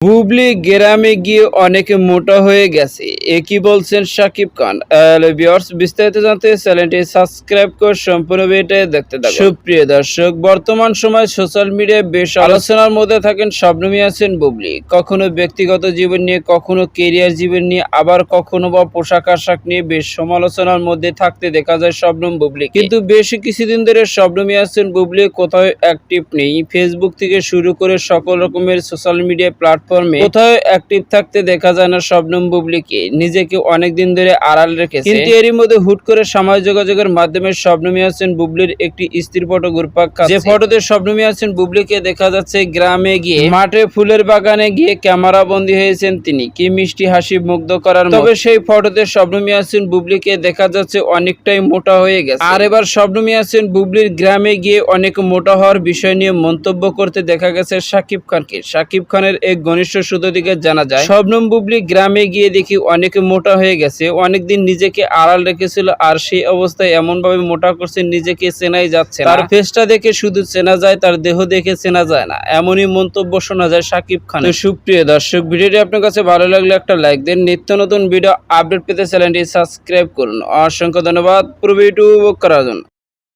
বুবলি গ্রামে গিয়ে অনেকে মোটা হয়ে গেছে। এ কি বলছেন সাকিব খান? বিস্তারিত জানতে চ্যানেলটি সাবস্ক্রাইব করে সম্পূর্ণ ভিডিওটি দেখতে থাকুন। সুপ্রিয় দর্শক, বর্তমান সময় সোশ্যাল মিডিয়ায় বেশ আলোচনার মধ্যে থাকেন শবনমী আছেন বুবলি। কখনো ব্যক্তিগত জীবন নিয়ে, কখনো কেরিয়ার জীবন নিয়ে, আবার কখনো বা পোশাক আশাক নিয়ে বেশ সমালোচনার মধ্যে থাকতে দেখা যায় শবনম বুবলি। কিন্তু বেশ কিছুদিন ধরে শবনমী আছেন বুবলি কোথাও অ্যাক্টিভ নেই। ফেসবুক থেকে শুরু করে সকল রকমের সোশ্যাল মিডিয়া প্ল্যাটফর্মে কোথাও অ্যাক্টিভ থাকতে দেখা যায় না শবনম বুবলিকে। নিজেকে অনেকদিন ধরে আড়াল রেখেছে। কিন্তু এরই মধ্যে হুট করে সামাজিক যোগাযোগের মাধ্যমে শবনমী আছেন বুবলির একটি স্ত্রীর ফটো ঘুরপাক। যে ফটোতে শবনমী আছেন বুবলিকে দেখা যাচ্ছে গ্রামে গিয়ে মাঠে ফুলের বাগানে গিয়ে ক্যামেরা বন্দী হয়েছেন তিনি। কি মিষ্টি হাসি মুগ্ধ করার। তবে সেই ফটোতে শবনমী আছেন বুবলিকে দেখা যাচ্ছে অনেকটাই মোটা হয়ে গেছে। আর এবার শবনমী আছেন বুবলির গ্রামে গিয়ে অনেক মোটা হওয়ার বিষয় নিয়ে মন্তব্য করতে দেখা গেছে সাকিব খানকে। সাকিব খানের এক ঘনিষ্ঠ সূত্র থেকে জানা যায় শবনম বুবলি গ্রামে গিয়ে দেখি অনেক মোটা হয়ে গেছে। অনেকদিন নিজেকে আড়াল রেখেছিল আর সেই অবস্থায় এমন ভাবে মোটা করছে নিজেকে চেনাই যাচ্ছে। তার ফেসটা দেখে শুধু চেনা যায় তার দেহ দেখে চেনা যায় না। এমনই মন্তব্য শোনা যায় সাকিব খান তো সুপ্রিয় দর্শক ভিডিওটি আপনার কাছে ভালো লাগলে একটা লাইক দেন। নিত্য নতুন ভিডিও আপডেট পেতে চ্যানেলটি সাবস্ক্রাইব করুন। অসংখ্য ধন্যবাদ। পুরো ভিডিও উপভোগ করার জন্য।